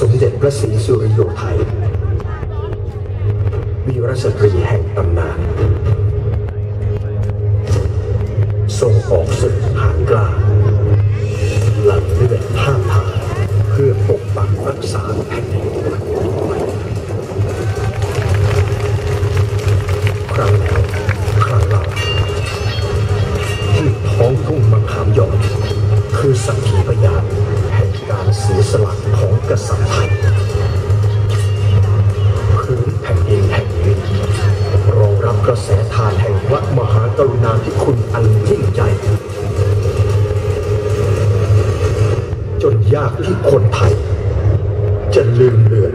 สมเด็จพระศรีสุริโยไทยวีรสตรีแห่งตำนานทรงออกศึกหานกล้า สียสละของกษัตริย์ไทยพื้นแผ่นดินแห่งนี้รองรับกระแสทานแห่งพระมหากรุณาธิคุณอันยิ่งใหญ่จนยากที่คนไทย จะลืมเลือน